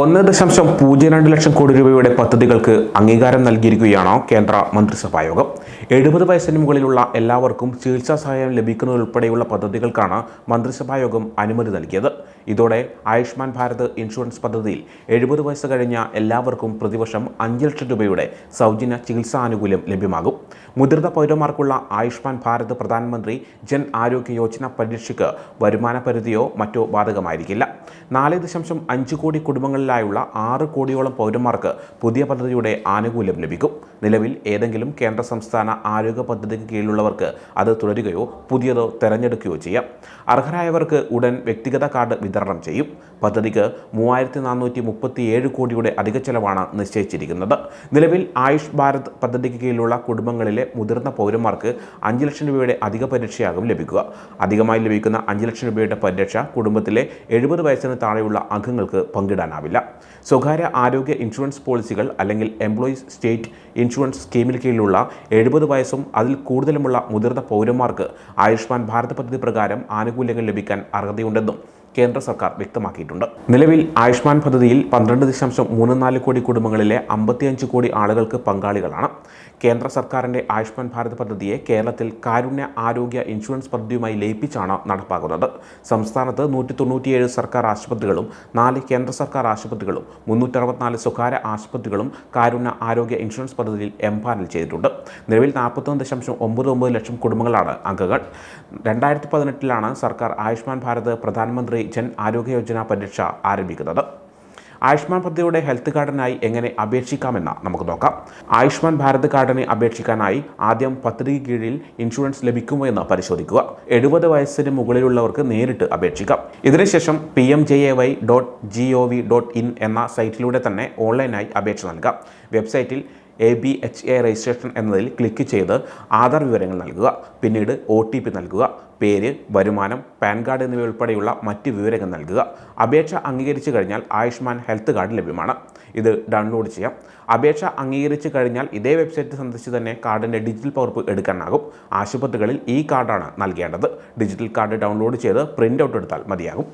ഒന്ന് ദശാംശം പൂജ്യം രണ്ട് ലക്ഷം കോടി രൂപയുടെ പദ്ധതികൾക്ക് അംഗീകാരം നൽകിയിരിക്കുകയാണോ കേന്ദ്ര മന്ത്രിസഭാ യോഗം എഴുപത് വയസ്സിന് മുകളിലുള്ള എല്ലാവർക്കും ചികിത്സാ സഹായം ലഭിക്കുന്നതുൾപ്പെടെയുള്ള പദ്ധതികൾക്കാണ് മന്ത്രിസഭാ യോഗം അനുമതി നൽകിയത്. ഇതോടെ ആയുഷ്മാൻ ഭാരത് ഇൻഷുറൻസ് പദ്ധതിയിൽ എഴുപത് വയസ്സ് കഴിഞ്ഞ എല്ലാവർക്കും പ്രതിവർഷം അഞ്ച് ലക്ഷം രൂപയുടെ സൗജന്യ ചികിത്സാ ആനുകൂല്യം ലഭ്യമാകും. മുതിർന്ന പൗരന്മാർക്കുള്ള ആയുഷ്മാൻ ഭാരത് പ്രധാനമന്ത്രി ജൻ ആരോഗ്യ യോജന പരീക്ഷയ്ക്ക് വരുമാന പരിധിയോ മറ്റോ ബാധകമായിരിക്കില്ല. നാല് ദശാംശം അഞ്ച് കോടി കുടുംബങ്ങളിലായുള്ള ആറ് കോടിയോളം പൗരന്മാർക്ക് പുതിയ പദ്ധതിയുടെ ആനുകൂല്യം ലഭിക്കും. നിലവിൽ ഏതെങ്കിലും കേന്ദ്ര സംസ്ഥാന ആരോഗ്യ പദ്ധതിക്ക് കീഴിലുള്ളവർക്ക് അത് തുടരുകയോ പുതിയതോ തെരഞ്ഞെടുക്കുകയോ ചെയ്യാം. അർഹരായവർക്ക് ഉടൻ വ്യക്തിഗത കാർഡ് വിതരണം ചെയ്യും. പദ്ധതിക്ക് മൂവായിരത്തി നാനൂറ്റി മുപ്പത്തി ഏഴ് കോടിയുടെ അധിക ചെലവാണ് നിശ്ചയിച്ചിരിക്കുന്നത്. നിലവിൽ ആയുഷ് ഭാരത് പദ്ധതിക്ക് കീഴിലുള്ള കുടുംബങ്ങളിലെ മുതിർന്ന പൗരന്മാർക്ക് അഞ്ച് ലക്ഷം രൂപയുടെ അധിക പരിരക്ഷയാകും ലഭിക്കുക. അധികമായി ലഭിക്കുന്ന അഞ്ച് ലക്ഷം രൂപയുടെ പരിരക്ഷ കുടുംബത്തിലെ എഴുപത് വയസ്സിന് താഴെയുള്ള അംഗങ്ങൾക്ക് പങ്കിടാനാവില്ല. സ്വകാര്യ ആരോഗ്യ ഇൻഷുറൻസ് പോളിസികൾ അല്ലെങ്കിൽ എംപ്ലോയീസ് സ്റ്റേറ്റ് ഇൻഷുറൻസ് സ്കീമിന് കീഴിലുള്ള എഴുപത് വയസ്സും അതിൽ കൂടുതലുമുള്ള മുതിർന്ന പൗരന്മാർക്ക് ആയുഷ്മാൻ ഭാരത് പദ്ധതി പ്രകാരം ആനുകൂല്യങ്ങൾ ലഭിക്കാൻ അർഹതയുണ്ടെന്നും കേന്ദ്ര സർക്കാർ വ്യക്തമാക്കിയിട്ടുണ്ട്. നിലവിൽ ആയുഷ്മാൻ പദ്ധതിയിൽ പന്ത്രണ്ട് ദശാംശം മൂന്ന് നാല് കോടി കുടുംബങ്ങളിലെ അമ്പത്തിയഞ്ച് കോടി ആളുകൾക്ക് പങ്കാളികളാണ്. കേന്ദ്ര സർക്കാരിന്റെ ആയുഷ്മാൻ ഭാരത് പദ്ധതിയെ കേരളത്തിൽ കാരുണ്യ ആരോഗ്യ ഇൻഷുറൻസ് പദ്ധതിയുമായി ലയിപ്പിച്ചാണ് നടപ്പാക്കുന്നത്. സംസ്ഥാനത്ത് നൂറ്റി തൊണ്ണൂറ്റിയേഴ് സർക്കാർ ആശുപത്രികളും നാല് കേന്ദ്ര സർക്കാർ ആശുപത്രികളും മുന്നൂറ്ററുപത്തിനാല് സ്വകാര്യ ആശുപത്രികളും കാരുണ്യ ആരോഗ്യ ഇൻഷുറൻസ് പദ്ധതിയിൽ എംപാനൽ ചെയ്തിട്ടുണ്ട്. നിലവിൽ നാൽപ്പത്തൊന്ന് ദശാംശം ഒമ്പത് ഒമ്പത് ലക്ഷം കുടുംബങ്ങളാണ് അംഗങ്ങൾ. രണ്ടായിരത്തി പതിനെട്ടിലാണ് സർക്കാർ ആയുഷ്മാൻ ഭാരത് പ്രധാനമന്ത്രി ജൻ ആരോഗ്യ യോജന പരീക്ഷ ആരംഭിക്കുന്നത്. ആയുഷ്മാൻ പദ്ധതിയുടെ ഹെൽത്ത് കാർഡിനായി എങ്ങനെ അപേക്ഷിക്കാമെന്ന് നമുക്ക് നോക്കാം. ആയുഷ്മാൻ ഭാരത് കാർഡിന് അപേക്ഷിക്കാനായി ആദ്യം പദ്ധതിക്ക് കീഴിൽ ഇൻഷുറൻസ് ലഭിക്കുമോ എന്ന് പരിശോധിക്കുക. എഴുപത് വയസ്സിന് മുകളിലുള്ളവർക്ക് നേരിട്ട് അപേക്ഷിക്കാം. ഇതിനുശേഷം P M J A Y dot G O V dot in എന്ന സൈറ്റിലൂടെ തന്നെ ഓൺലൈനായി അപേക്ഷ നൽകാം. വെബ്സൈറ്റിൽ A B H A registration എന്നതിൽ ക്ലിക്ക് ചെയ്ത് ആധാർ വിവരങ്ങൾ നൽകുക. പിന്നീട് ഒ ടി പി നൽകുക. പേര് വരുമാനം പാൻ കാർഡ് എന്നിവയുൾപ്പെടെയുള്ള മറ്റ് വിവരങ്ങൾ നൽകുക. അപേക്ഷ അംഗീകരിച്ചു കഴിഞ്ഞാൽ ആയുഷ്മാൻ ഹെൽത്ത് കാർഡ് ലഭ്യമാണ്. ഇത് ഡൗൺലോഡ് ചെയ്യാം. അപേക്ഷ അംഗീകരിച്ചു കഴിഞ്ഞാൽ ഇതേ വെബ്സൈറ്റ് സന്ദർശിച്ച് തന്നെ കാർഡിന്റെ ഡിജിറ്റൽ പകർപ്പ് എടുക്കാനാകും. ആശുപത്രികളിൽ ഈ കാർഡാണ് നൽകേണ്ടത്. ഡിജിറ്റൽ കാർഡ് ഡൗൺലോഡ് ചെയ്ത് പ്രിന്റ് ഔട്ട് എടുത്താൽ മതിയാകും.